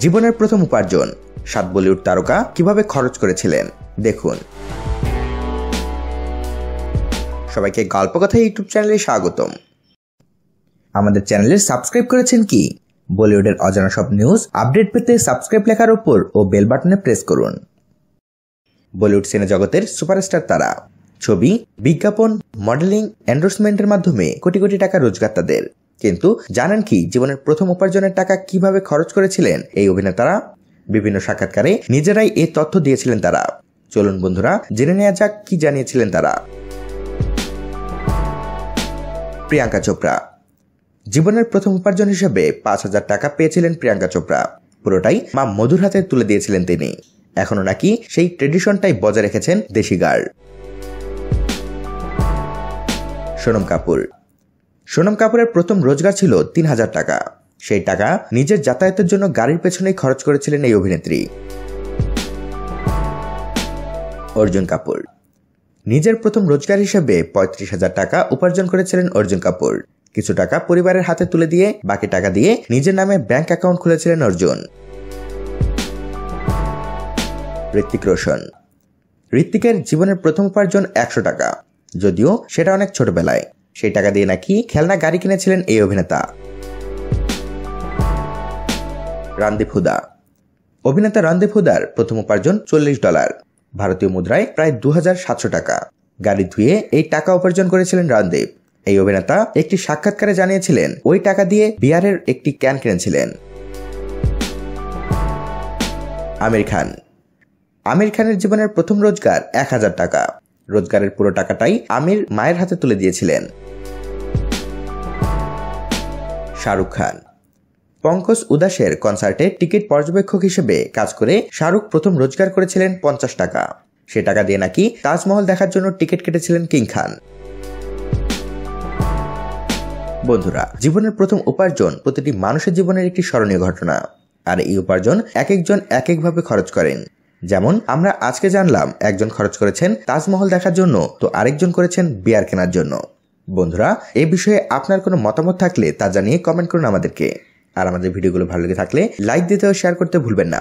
জীবনের প্রথম উপার্জন, সাত বলিউড তারকা কীভাবে খরচ করেছিলেন, দেখুন। সবাইকে গল্প কথা ইউটিউব চ্যানেলে স্বাগতম। আমাদের চ্যানেলে সাবস্ক্রাইব করেছেন কি? বলিউডের অজানা সব নিউজ, আপডেট পেতে সাবস্ক্রাইব লেখার উপর ও বেল বাটনে প্রেস করুন। বলিউড সিনে জগতের সুপারস্টার তারা। ছবি, বিজ্ঞাপন, মডেলিং এন্ডোর্সমেন্টের মাধ্যমে কোটি কোটি টাকা রোজগার তাদের। কিন্তু জানেন কি, জীবনের প্রথম উপার্জনের টাকা কীভাবে খরচ করেছিলেন? এই অভিনেতারা, বিভিন্ন সাক্ষাৎকারে নিজেরাই এই তথ্য দিয়েছিলেন তারা। চলুন বন্ধুরা, জেনে নেওয়া যাক কি জানিয়েছিলেন তারা। প্রিয়াঙ্কা চোপড়া। জীবনের প্রথম উপার্জন হিসেবে পাঁচ হাজার টাকা পেয়েছিলেন প্রিয়াঙ্কা চোপড়া। পুরোটাই মা মধুর হাতে তুলে দিয়েছিলেন তিনি। এখনও নাকি সেই ট্রেডিশনটাই বজায় রেখেছেন দেশি গার্ড সোনম কাপুর। সোনম কাপুরের প্রথম রোজগার ছিল তিন হাজার টাকা। সেই টাকা নিজের যাতায়াতের জন্য গাড়ির পেছনেই খরচ করেছিলেন এই অভিনেত্রী। অর্জুন কাপুর। নিজের প্রথম রোজগার হিসেবে পঁয়ত্রিশ হাজার টাকা উপার্জন করেছিলেন অর্জুন কাপুর। কিছু টাকা পরিবারের হাতে তুলে দিয়ে, বাকি টাকা দিয়ে নিজের নামে ব্যাংক অ্যাকাউন্ট খুলেছিলেন অর্জুন। ঋত্বিক রোশন। ঋত্বিকের জীবনের প্রথম উপার্জন একশো টাকা, যদিও সেটা অনেক ছোটবেলায়। সেই টাকা দিয়ে নাকি খেলনা গাড়ি কিনেছিলেন এই অভিনেতা। রান্দীপ হুদা। অভিনেতা রান্দীপ হুদার প্রথম উপার্জন চল্লিশ ডলার। ভারতীয় মুদ্রায় প্রায় দু হাজার সাতশো টাকা। গাড়ি ধুয়ে এই টাকা উপার্জন করেছিলেন রান্দীপ এই অভিনেতা একটি সাক্ষাৎকারে জানিয়েছিলেন, ওই টাকা দিয়ে বিয়ারের একটি ক্যান কিনেছিলেন। আমির খান। আমির খানের জীবনের প্রথম রোজগার এক হাজার টাকা। রোজগারের পুরো টাকাটাই আমির মায়ের হাতে তুলে দিয়েছিলেন। শাহরুখ খান। পঙ্কজ উদাসের কনসার্টে টিকিট পর্যবেক্ষক হিসেবে কাজ করে শাহরুখ প্রথম রোজগার করেছিলেন পঞ্চাশ টাকা। সে টাকা দিয়ে নাকি তাজমহল দেখার জন্য টিকিট কেটেছিলেন কিং খান। বন্ধুরা, জীবনের প্রথম উপার্জন প্রতিটি মানুষের জীবনের একটি স্মরণীয় ঘটনা। আর এই উপার্জন এক একজন এক একভাবে খরচ করেন। যেমন, আমরা আজকে জানলাম, একজন খরচ করেছেন তাজমহল দেখার জন্য, তো আরেকজন করেছেন বিয়ার কেনার জন্য। বন্ধুরা এই বিষয়ে আপনার কোনো মতামত থাকলে তা জানিয়ে কমেন্ট করুন আমাদেরকে। আর আমাদের ভিডিওগুলো ভালো লেগে থাকলে লাইক দিতে ও শেয়ার করতে ভুলবেন না।